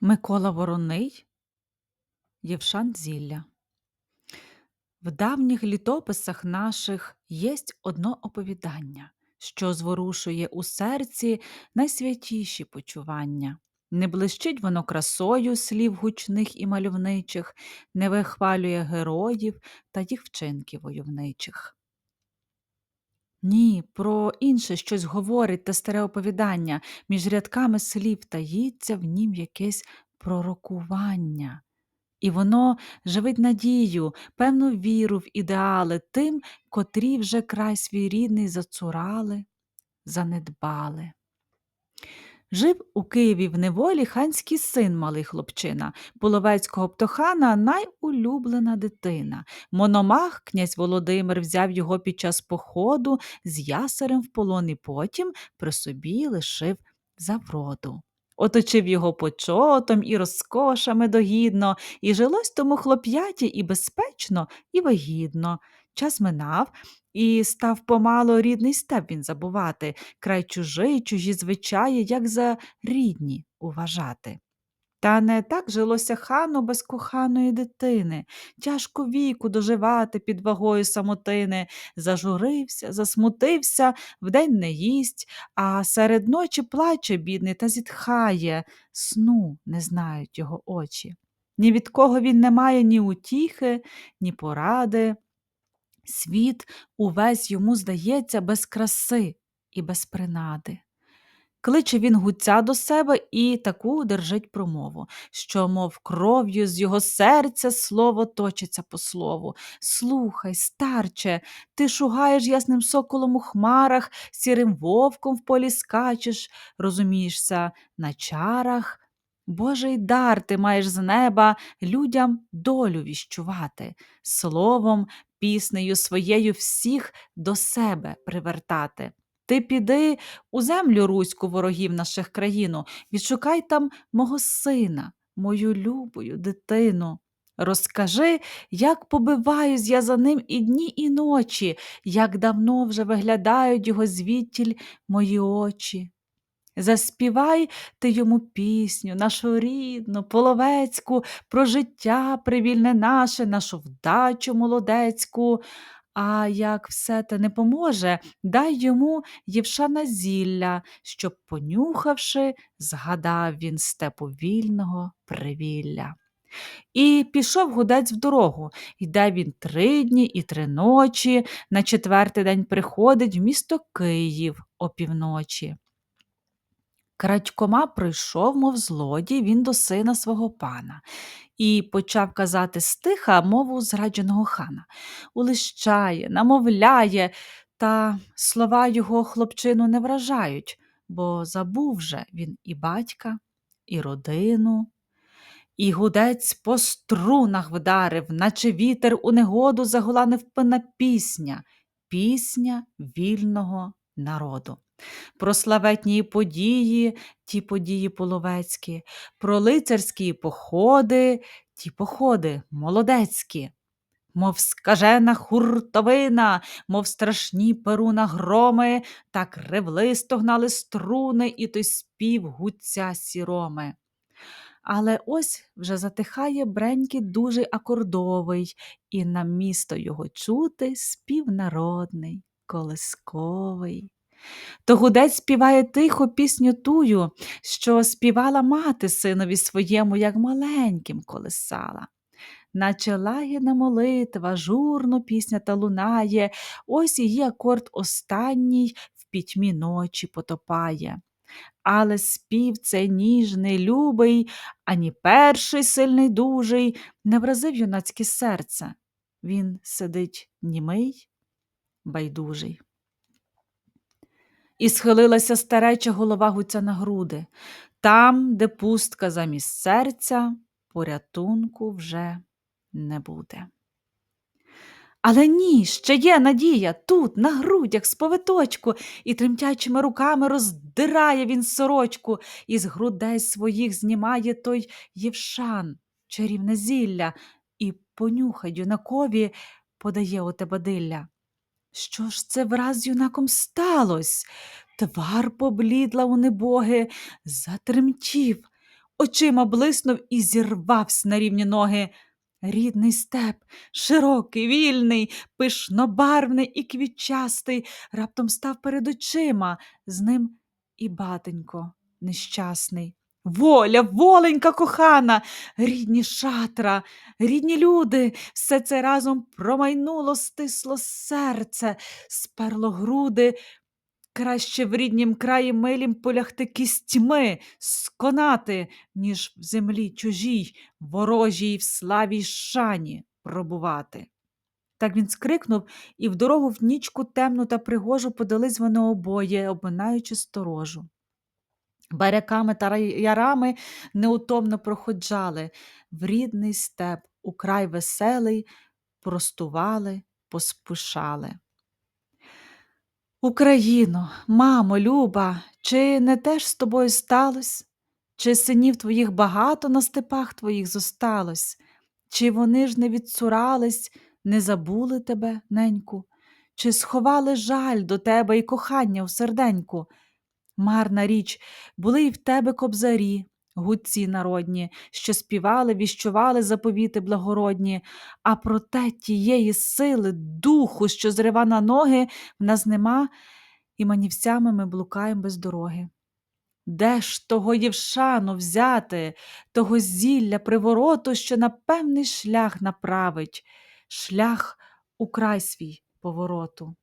Микола Вороний Євшан Зілля В давніх літописах наших єсть одно оповідання, що зворушує у серці найсвятіші почування. Не блищить воно красою слів гучних і мальовничих, не вихвалює героїв та їх вчинків войовничих. Ні, про інше щось говорить те старе оповідання, між рядками слів таїться в нім якесь пророкування. І воно живить надію, певну віру в ідеали тим, котрі вже край свій рідний зацурали, занедбали. Жив у Києві в неволі ханський син малий хлопчина, половецького птохана найулюблена дитина. Мономах князь Володимир взяв його під час походу з ясарем в полон і потім при собі лишив за вроду. Оточив його почотом і розкошами догідно, і жилось тому хлоп'яті і безпечно, і вигідно. Час минав, і став помало рідний степ він забувати, край чужий, чужі звичаї, як за рідні уважати. Та не так жилося хану без коханої дитини, тяжко віку доживати під вагою самотини, зажурився, засмутився, вдень не їсть, а серед ночі плаче бідний та зітхає, сну не знають його очі. Ні від кого він не має ні утіхи, ні поради. Світ увесь йому здається без краси і без принади. Кличе він гуця до себе і таку держить промову, що, мов кров'ю з його серця слово точиться по слову. Слухай, старче, ти шугаєш ясним соколом у хмарах, сірим вовком в полі скачеш, розумієшся, на чарах. Божий дар ти маєш з неба людям долю віщувати, словом, піснею своєю всіх до себе привертати. Ти піди у землю руську ворогів наших країну, відшукай там мого сина, мою любою дитину. Розкажи, як побиваюсь я за ним і дні, і ночі, як давно вже виглядають його звідтіль мої очі. Заспівай ти йому пісню, нашу рідну, половецьку, про життя привільне наше, нашу вдачу молодецьку. А як все те не поможе, дай йому Євшана зілля, щоб, понюхавши, згадав він степу вільного привілля. І пішов гудець в дорогу. Йде він три дні і три ночі, на четвертий день приходить в місто Київ опівночі. Крадькома прийшов, мов злодій, він до сина свого пана, і почав казати стиха мову зрадженого хана. Улищає, намовляє, та слова його хлопчину не вражають, бо забув же він і батька, і родину. І гудець по струнах вдарив, наче вітер у негоду загула невпинна пісня, пісня вільного народу. Про славетні події, ті події половецькі, про лицарські походи, ті походи молодецькі. Мов скажена хуртовина, мов страшні перуна громи, так ревлисто гнали струни і той спів гуця сіроми. Але ось вже затихає бренький дуже акордовий, і на місто його чути спів народний, колисковий. То гудець співає тихо пісню тую, що співала мати синові своєму, як маленьким колисала. Наче лагідна молитва, журно пісня та лунає, ось її акорд останній в пітьмі ночі потопає. Але спів цей ніжний, любий, ані перший сильний дужий не вразив юнацьке серце. Він сидить німий, байдужий. І схилилася стареча голова гуця на груди. Там, де пустка замість серця, порятунку вже не буде. Але ні, ще є надія тут, на грудях, з повиточку, і тремтячими руками роздирає він сорочку, і з грудей своїх знімає той Євшан, чарівне зілля, і понюхай юнакові подає отебадилля. Що ж це враз юнаком сталось? Твар поблідла у небоги, затремтів. очима блиснув і зірвався на рівні ноги. Рідний степ, широкий, вільний, пишнобарвний і квітчастий, раптом став перед очима, з ним і батенько нещасний. Воля, воленька кохана, рідні шатра, рідні люди, все це разом промайнуло, стисло серце, сперло груди. Краще в ріднім краї милім полягти кістьми, сконати, ніж в землі чужій, ворожій в славі шані пробувати. Так він скрикнув, і в дорогу в нічку темну та пригожу подались вони обоє, обминаючи сторожу. Баряками та ярами неутомно проходжали, в рідний степ, у край веселий, простували, поспішали. Україно, мамо, люба, чи не теж з тобою сталось? Чи синів твоїх багато на степах твоїх зосталось? Чи вони ж не відцурались, не забули тебе, неньку? Чи сховали жаль до тебе і кохання в серденьку? Марна річ, були й в тебе кобзарі, гудці народні, що співали, віщували заповіти благородні, а проте тієї сили, духу, що зрива на ноги, в нас нема, і манівцями ми блукаємо без дороги. Де ж того євшану взяти, того зілля привороту, що на певний шлях направить, шлях у край свій повороту?